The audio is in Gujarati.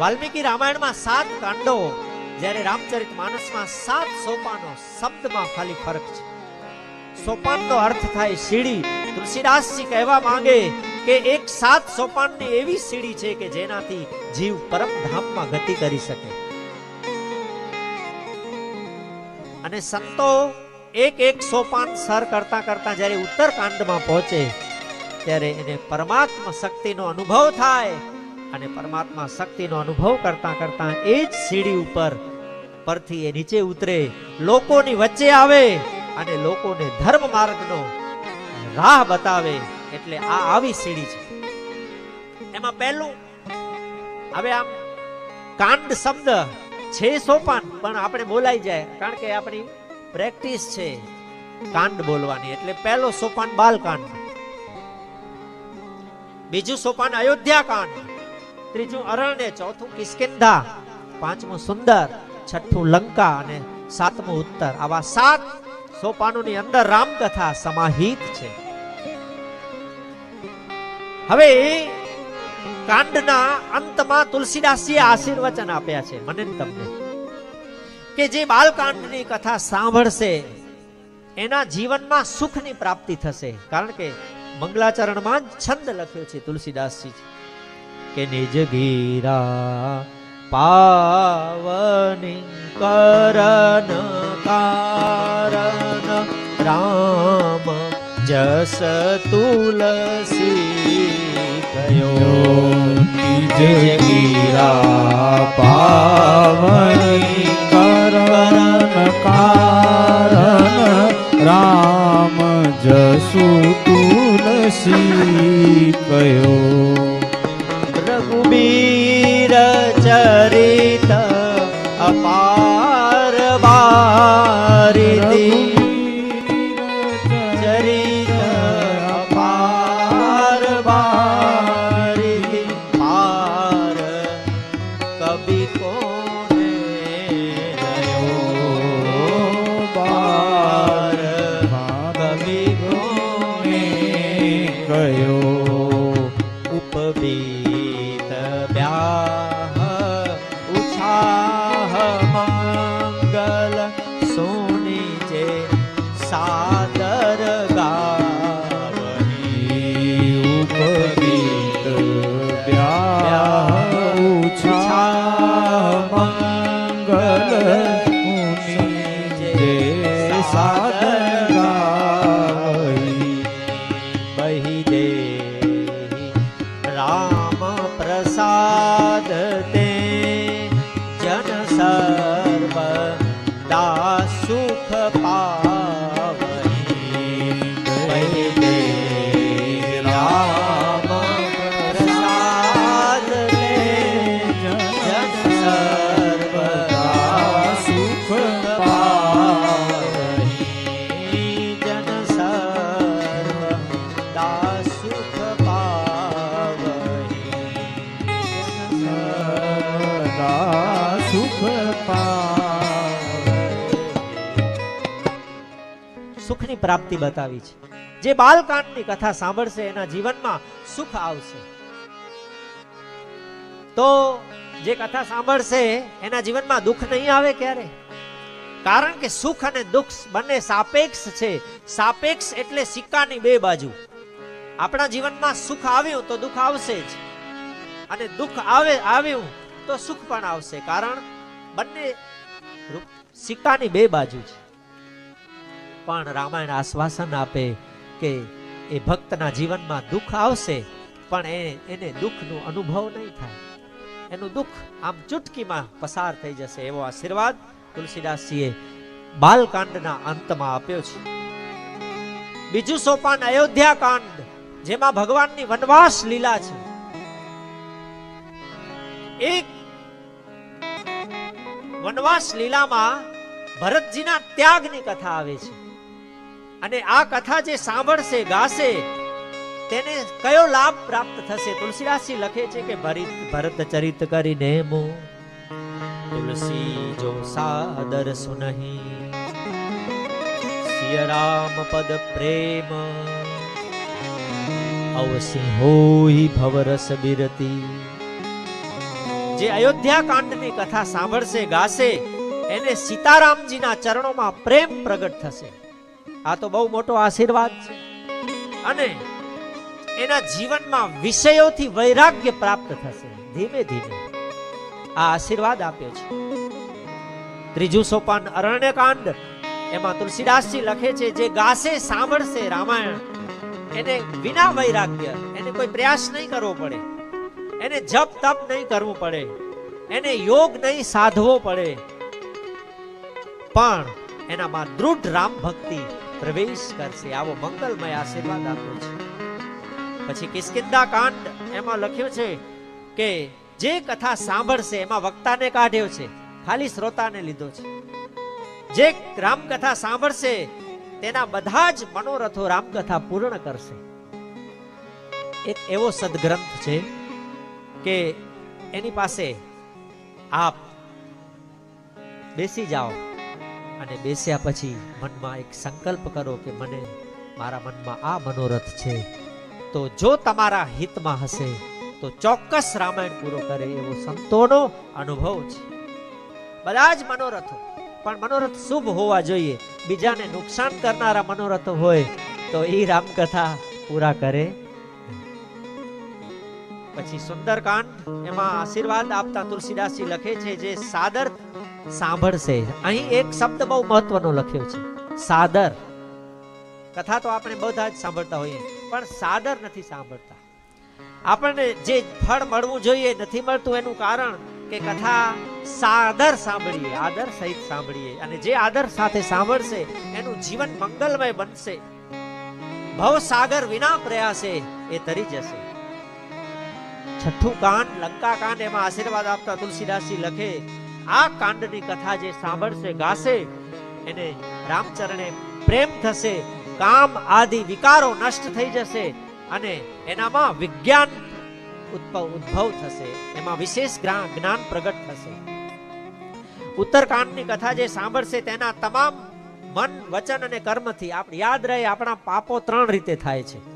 વાલ્મીકી રામાયણમાં સાત કાંડો, જ્યારે રામચરિત માનસમાં સાત સોપાનો શબ્દમાં ખાલી ફરક છે. સોપાનનો અર્થ થાય સીડી. તુલસીદાસજી કહેવા માંગે કે એક સાત સોપાનની એવી સીડી છે કે જેનાથી જીવ પરમ ધામમાં ગતિ કરી શકે. અને સંતો એક એક સોપાન સર કરતા કરતા જ્યારે ઉત્તરકાંડમાં પહોંચે, ત્યારે એને પરમાત્મા શક્તિનો અનુભવ થાય. અને પરમાત્મા શક્તિનો અનુભવ કરતા કરતા એ જ સીડી ઉપર પરથી એ નીચે ઉતરે, લોકોની વચ્ચે આવે અને લોકોને ધર્મ માર્ગનો રાહ બતાવે એટલે આ આવી સીડી છે. એમાં પહેલું, હવે આમ કાંડ શબ્દ છે સોપાન, પણ આપણે બોલાઈ જાય, કારણ કે આપણી પ્રેક્ટિસ છે કાંડ બોલવાની. એટલે પહેલો સોપાન બાલકાંડ. બીજું સોપાન અયોધ્યા કાંડ. ત્રીજું અરણ્ય, ચોથું કિસ્કિંધા પાંચમું સુંદર, છઠ્ઠું લંકા અને સાતમું ઉત્તર. આવા સાત સોપાનોની અંદર રામકથા સમાહિત છે. હવે કાંડના અંતમાં તુલસીદાસજીએ આશીર્વચન આપ્યા છે. મને તમને. કે જે બાલકાંડની કથા સાંભળશે, એના જીવનમાં સુખની પ્રાપ્તિ થશે. કારણ કે મંગલાચરણમાં છંદ લખ્યો છે તુલસીદાસજી. કે નિજ ગીરા પાવની કરણ કારણ રામ જસ તુલસી કયો નિજ ગીરા પાવની કરણ કારણ રામ જસુ તુલસી કયો સાદર ગાવની ઉપગીત ઉછા મંગલ સુખની પ્રાપ્તિ બતાવી છે. જે બાલકાંડની કથા સાંભળશે, એના જીવનમાં સુખ આવશે. તો જે કથા સાંભળશે, એના જીવનમાં દુઃખ નહીં આવે ક્યારે? કારણ કે સુખ અને દુઃખ બંને સાપેક્ષ છે. સાપેક્ષ એટલે સિક્કાની બે બાજુ. આપણા જીવનમાં સુખ આવ્યું તો દુઃખ આવશે જ. અને દુઃખ આવે, આવ્યું તો સુખ પણ આવશે. કારણ બંને સિક્કાની બે બાજુ છે. પણ રામાયણ આશ્વાસન આપે કે એ ભક્તના જીવનમાં દુઃખ આવશે, પણ એ, એને દુઃખનો અનુભવ નહીં થાય. એનું દુઃખ આમ ચૂટકીમાં પસાર થઈ જશે એવો આશીર્વાદ તુલસીદાસજીએ બાલકાંડના અંતમાં આપ્યો છે. બીજું સોપાન અયોધ્યા કાંડ, જેમાં ભગવાનની વનવાસ લીલા છે. એક વનવાસ લીલામાં ભરતજીના ત્યાગની કથા આવે છે. અને આ કથા જે સાંભળશે, ગાશે, તેને કયો લાભ પ્રાપ્ત થશે? તુલસીદાસજી લખે છે કે ભરિત, ભરત ચરિત કરીને મો. તુલસી જો સાદર સુનહી, સિય રામ પદ પ્રેમ. અવસિંહોઈ ભવરસ બિરતી. જે અયોધ્યા કાંડની કથા સાંભળશે, ગાશે, એને સીતારામજીના ચરણોમાં પ્રેમ પ્રગટ થશે. આ તો બહુ મોટો આશીર્વાદ છે. અને એના જીવનમાં વિષયોથી વૈરાગ્ય પ્રાપ્ત થશે. ધીમે ધીમે આ આશીર્વાદ આપ્યો છે. ત્રીજું સોપાન અરણ્યકાંડ, એમાં તુલસીદાસજી લખે છે, જે ગાશે સાંભળશે રામાયણ, એને વિના વૈરાગ્ય, એને કોઈ પ્રયાસ નહીં કરવો પડે. એને જપ તપ નહીં કરવું પડે. એને યોગ નહીં સાધવો પડે. પણ એનામાં દૃઢ રામ ભક્તિ પ્રવેશ કરશે. આવો મંગલમય આશીર્વાદ આપ્યો છે. પછી કિસ્કિંદા કાંડ એમાં લખ્યું છે કે જે કથા સાંભળશે એમાં વક્તાને કાઢ્યો છે, ખાલી શ્રોતાને લીધો છે. જે રામકથા સાંભળશે, તેના બધા જ મનોરથો રામકથા પૂર્ણ કરશે. એક એવો સદગ્રંથ છે કે એની પાસે આપ બેસી જાઓ. અને બેસ્યા પછી મનમાં એક સંકલ્પ કરો કે મને મારા મનમાં આ મનોરથ છે. તો જો તમારા હિતમાં હશે, તો ચોક્કસ રામાયણ પૂરો કરે એવો સંતોનો અનુભવ છે. બધા જ મનોરથો, પણ મનોરથ શુભ હોવા જોઈએ. બીજાને નુકસાન કરનારા મનોરથો હોય, તો એ રામકથા પૂરા કરે. પછી સુંદરકાંડ, એમાં આશીર્વાદ આપતા તુલસીદાસજી લખે છે જે સાદર સાંભળશે. અહીં એક શબ્દ બહુ મહત્વનો લખ્યો છે. સાદર. કથા તો આપણે બધા જ સાંભળતા હોઈએ, પણ સાદર નથી સાંભળતા. આપણને જે ફળ મળવું જોઈએ નથી મળતું એનું કારણ કે કથા સાદર સાંભળીએ, આદર સહિત સાંભળીએ. અને જે આદર સાથે સાંભળશે, એનું જીવન મંગલમય બનશે. ભવ સાગર વિના પ્રયાસે એ તરી જશે. છઠ્ઠું કાંડ, લંકા કાંડ, એમાં આશીર્વાદ આપતા તુલસીદાસજી લખે, આ કાંડની કથા જે સાંભળશે, ગાશે, એને રામચરણે પ્રેમ થશે, કામ આદિ વિકારો નષ્ટ થઈ જશે અને એનામાં વિજ્ઞાન ઉદ્ભવ ઉદ્ભવ થશે, એમાં વિશેષ જ્ઞાન પ્રગટ થશે. ઉત્તરકાંડની કથા જે સાંભળશે, તેના તમામ મન, વચન અને કર્મથી આપણે યાદ રહે, આપણા પાપો ત્રણ રીતે થાય છે.